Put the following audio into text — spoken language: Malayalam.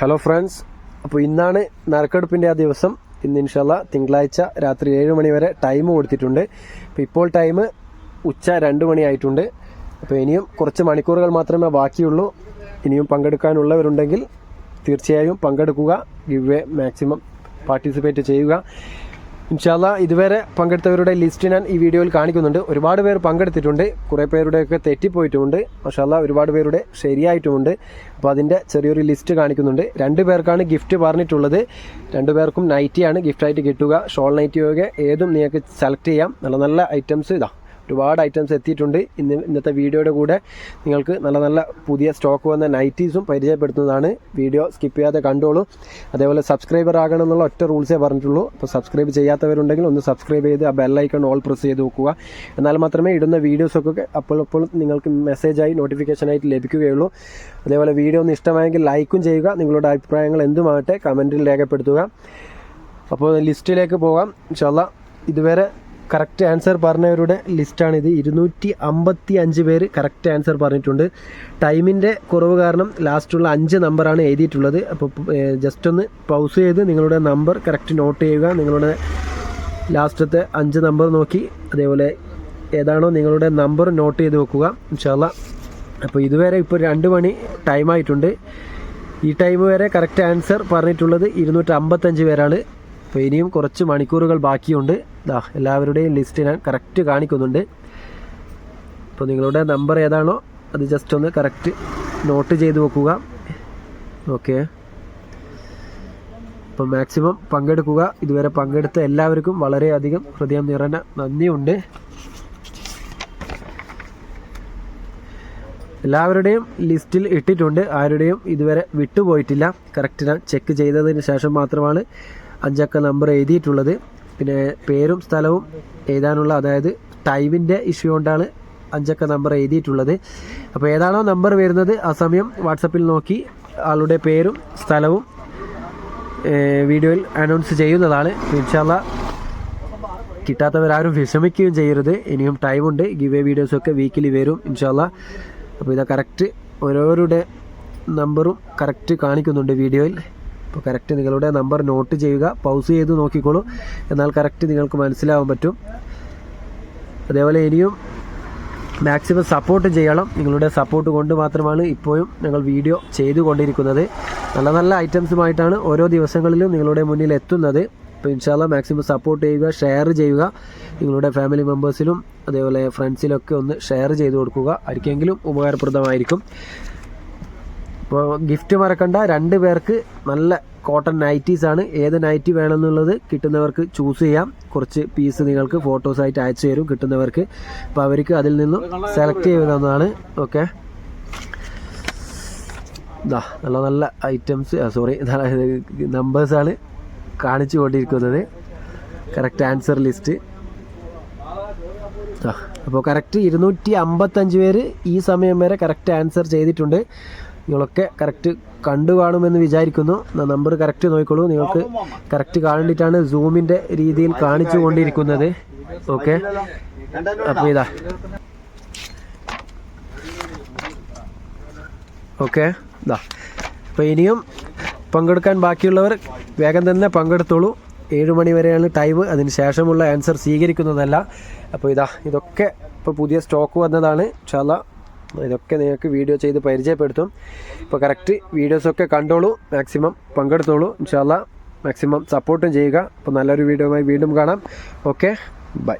ഹലോ ഫ്രണ്ട്സ് അപ്പോൾ ഇന്നാണ് നറുക്കെടുപ്പിന്റെ ആ ദിവസം. ഇന്ന് ഇൻഷല്ല തിങ്കളാഴ്ച രാത്രി ഏഴ് മണി വരെ ടൈം കൊടുത്തിട്ടുണ്ട്. അപ്പോൾ ഇപ്പോൾ ടൈം ഉച്ച രണ്ട് മണിയായിട്ടുണ്ട് അപ്പോൾ ഇനിയും കുറച്ച് മണിക്കൂറുകൾ മാത്രമേ ബാക്കിയുള്ളൂ. ഇനിയും പങ്കെടുക്കാനുള്ളവരുണ്ടെങ്കിൽ തീർച്ചയായും പങ്കെടുക്കുക. ഗിവ് മാക്സിമം പാർട്ടിസിപ്പേറ്റ് ചെയ്യുക. ഇൻഷാല്ല ഇതുവരെ പങ്കെടുത്തവരുടെ ലിസ്റ്റ് ഞാൻ ഈ വീഡിയോയിൽ കാണിക്കുന്നുണ്ട്. ഒരുപാട് പേർ പങ്കെടുത്തിട്ടുണ്ട്. കുറേ പേരുടെയൊക്കെ തെറ്റിപ്പോയിട്ടുമുണ്ട്. മഷാല്ല ഒരുപാട് പേരുടെ ശരിയായിട്ടുമുണ്ട്. അപ്പോൾ അതിന്റെ ചെറിയൊരു ലിസ്റ്റ് കാണിക്കുന്നുണ്ട്. രണ്ട് പേർക്കാണ് ഗിഫ്റ്റ് പറഞ്ഞിട്ടുള്ളത്. രണ്ട് പേർക്കും നൈറ്റിയാണ് ഗിഫ്റ്റായിട്ട് കിട്ടുക. ഷോൾ നൈറ്റിയൊക്കെ ഏതും നിങ്ങൾക്ക് സെലക്ട് ചെയ്യാം. നല്ല നല്ല ഐറ്റംസ് ഇതാ. ഒരുപാട് ഐറ്റംസ് എത്തിയിട്ടുണ്ട്. ഇന്ന് ഇന്നത്തെ വീഡിയോയുടെ കൂടെ നിങ്ങൾക്ക് നല്ല നല്ല പുതിയ സ്റ്റോക്ക് വന്ന നൈറ്റീസും പരിചയപ്പെടുത്തുന്നതാണ്. വീഡിയോ സ്കിപ്പ് ചെയ്യാതെ കണ്ടോളൂ. അതേപോലെ സബ്സ്ക്രൈബർ ആകണം എന്നുള്ള ഒറ്റ റൂൾസേ പറഞ്ഞിട്ടുള്ളൂ. അപ്പോൾ സബ്സ്ക്രൈബ് ചെയ്യാത്തവരുണ്ടെങ്കിൽ ഒന്ന് സബ്സ്ക്രൈബ് ചെയ്ത് ആ ബെല്ലൈക്കൺ ഓൾ പ്രസ് ചെയ്ത് നോക്കുക എന്നാൽ മാത്രമേ ഇടുന്ന വീഡിയോസൊക്കെ അപ്പോൾ നിങ്ങൾക്ക് മെസ്സേജായി നോട്ടിഫിക്കേഷനായിട്ട് ലഭിക്കുകയുള്ളൂ. അതേപോലെ വീഡിയോ ഒന്ന് ഇഷ്ടമായെങ്കിൽ ലൈക്കും ചെയ്യുക. നിങ്ങളുടെ അഭിപ്രായങ്ങൾ എന്തുമാകട്ടെ കമന്റിൽ രേഖപ്പെടുത്തുക. അപ്പോൾ ലിസ്റ്റിലേക്ക് പോകാം. ഇൻഷാല്ല ഇതുവരെ കറക്റ്റ് ആൻസർ പറഞ്ഞവരുടെ ലിസ്റ്റാണിത് ഇരുന്നൂറ്റി അമ്പത്തി അഞ്ച് പേര് കറക്റ്റ് ആൻസർ പറഞ്ഞിട്ടുണ്ട്. ടൈമിന്റെ കുറവ് കാരണം ലാസ്റ്റുള്ള അഞ്ച് നമ്പറാണ് എഴുതിയിട്ടുള്ളത്. അപ്പോൾ ജസ്റ്റ് ഒന്ന് പൗസ് ചെയ്ത് നിങ്ങളുടെ നമ്പർ കറക്റ്റ് നോട്ട് ചെയ്യുക. നിങ്ങളുടെ ലാസ്റ്റത്തെ അഞ്ച് നമ്പർ നോക്കി അതേപോലെ ഏതാണോ നിങ്ങളുടെ നമ്പർ നോട്ട് ചെയ്ത് വെക്കുക. ഇൻഷാല്ല അപ്പോൾ ഇതുവരെ ഇപ്പോൾ രണ്ട് മണി ടൈമായിട്ടുണ്ട്. ഈ ടൈം വരെ കറക്റ്റ് ആൻസർ പറഞ്ഞിട്ടുള്ളത് ഇരുന്നൂറ്റമ്പത്തഞ്ച് പേരാണ്. അപ്പോൾ ഇനിയും കുറച്ച് മണിക്കൂറുകൾ ബാക്കിയുണ്ട്. ദാ എല്ലാവരുടെയും ലിസ്റ്റ് ഞാൻ കറക്റ്റ് കാണിക്കുന്നുണ്ട്. അപ്പോൾ നിങ്ങളുടെ നമ്പർ ഏതാണോ അത് ജസ്റ്റ് ഒന്ന് കറക്റ്റ് നോട്ട് ചെയ്ത് വെക്കുക. ഓക്കെ അപ്പോൾ മാക്സിമം പങ്കെടുക്കുക. ഇതുവരെ പങ്കെടുത്ത എല്ലാവർക്കും വളരെയധികം ഹൃദയം നിറഞ്ഞ നന്ദിയുണ്ട്. എല്ലാവരുടെയും ലിസ്റ്റിൽ ഇട്ടിട്ടുണ്ട്. ആരുടെയും ഇതുവരെ വിട്ടുപോയിട്ടില്ല. കറക്റ്റ് ഞാൻ ചെക്ക് ചെയ്തതിന് ശേഷം മാത്രമാണ് അഞ്ചക്ക നമ്പർ എഴുതിയിട്ടുള്ളത്. പിന്നെ പേരും സ്ഥലവും എഴുതാനുള്ള അതായത് ടൈമിന്റെ ഇഷ്യൂ കൊണ്ടാണ് അഞ്ചക്ക നമ്പർ എഴുതിയിട്ടുള്ളത്. അപ്പോൾ ഏതാണോ നമ്പർ വരുന്നത് ആ സമയം വാട്സപ്പിൽ നോക്കി ആളുടെ പേരും സ്ഥലവും വീഡിയോയിൽ അനൗൺസ് ചെയ്യുന്നതാണ്. ഇൻഷാല്ല കിട്ടാത്തവരാരും വിഷമിക്കുകയും ചെയ്യരുത്. ഇനിയും ടൈമുണ്ട് ഗിവ് എ വീഡിയോസൊക്കെ വീക്കിലി വരും ഇൻഷാല്ല അപ്പോൾ ഇതാ കറക്റ്റ് ഓരോരുടെ നമ്പറും കറക്റ്റ് കാണിക്കുന്നുണ്ട് വീഡിയോയിൽ അപ്പോൾ കറക്റ്റ് നിങ്ങളുടെ നമ്പർ നോട്ട് ചെയ്യുക. പൗസ് ചെയ്ത് നോക്കിക്കോളൂ. എന്നാൽ കറക്റ്റ് നിങ്ങൾക്ക് മനസ്സിലാവാൻ പറ്റും. അതേപോലെ ഇനിയും മാക്സിമം സപ്പോർട്ട് ചെയ്യണം. നിങ്ങളുടെ സപ്പോർട്ട് കൊണ്ട് മാത്രമാണ് ഇപ്പോഴും ഞങ്ങൾ വീഡിയോ ചെയ്തുകൊണ്ടിരിക്കുന്നത്. നല്ല നല്ല ഐറ്റംസുമായിട്ടാണ് ഓരോ ദിവസങ്ങളിലും നിങ്ങളുടെ മുന്നിൽ എത്തുന്നത്. അപ്പോൾ ഇൻഷാല്ല മാക്സിമം സപ്പോർട്ട് ചെയ്യുക ഷെയർ ചെയ്യുക. നിങ്ങളുടെ ഫാമിലി മെമ്പേഴ്സിലും അതേപോലെ ഫ്രണ്ട്സിലൊക്കെ ഒന്ന് ഷെയർ ചെയ്ത് കൊടുക്കുക. ആർക്കെങ്കിലും ഉപകാരപ്രദമായിരിക്കും. അപ്പോൾ ഗിഫ്റ്റ് മറക്കണ്ട. രണ്ട് പേർക്ക് നല്ല കോട്ടൺ നൈറ്റീസ് ആണ്. ഏത് നൈറ്റി വേണമെന്നുള്ളത് കിട്ടുന്നവർക്ക് ചൂസ് ചെയ്യാം. കുറച്ച് പീസ് നിങ്ങൾക്ക് ഫോട്ടോസായിട്ട് അയച്ചു തരും കിട്ടുന്നവർക്ക്. അപ്പോൾ അവർക്ക് അതിൽ നിന്നും സെലക്ട് ചെയ്യുന്നതാണ് ഓക്കെ ഇതാ നല്ല നല്ല ഐറ്റംസ് സോറി നമ്പേഴ്സാണ് കാണിച്ചു കൊണ്ടിരിക്കുന്നത്. കറക്റ്റ് ആൻസർ ലിസ്റ്റ് അപ്പോൾ കറക്റ്റ് ഇരുന്നൂറ്റി അമ്പത്തഞ്ച് പേര് ഈ സമയം വരെ കറക്റ്റ് ആൻസർ ചെയ്തിട്ടുണ്ട്. നിങ്ങളൊക്കെ കറക്റ്റ് കണ്ടു കാണുമെന്ന് വിചാരിക്കുന്നു. നമ്പർ കറക്റ്റ് നോക്കിക്കോളൂ. നിങ്ങൾക്ക് കറക്റ്റ് കാണേണ്ടിയിട്ടാണ് സൂമിന്റെ രീതിയിൽ കാണിച്ചു കൊണ്ടിരിക്കുന്നത്. ഓക്കെ അപ്പം ഇതാ. ഓക്കെ ഇതാ. അപ്പോൾ ഇനിയും പങ്കെടുക്കാൻ ബാക്കിയുള്ളവർ വേഗം തന്നെ പങ്കെടുത്തോളൂ. ഏഴ് മണി വരെയാണ് ടൈം. അതിന് ശേഷമുള്ള ആൻസർ സ്വീകരിക്കുന്നതല്ല. അപ്പോൾ ഇതാ ഇതൊക്കെ ഇപ്പോൾ പുതിയ സ്റ്റോക്ക് വന്നതാണ്. ഇൻഷാല്ല ഇതൊക്കെ നിങ്ങൾക്ക് വീഡിയോ ചെയ്ത് പരിചയപ്പെടുത്തും. ഇപ്പോൾ കറക്റ്റ് വീഡിയോസൊക്കെ കണ്ടോളൂ. മാക്സിമം പങ്കെടുത്തോളൂ. ഇൻഷാല്ല മാക്സിമം സപ്പോർട്ടും ചെയ്യുക. അപ്പോൾ നല്ലൊരു വീഡിയോയുമായി വീണ്ടും കാണാം. Okay bye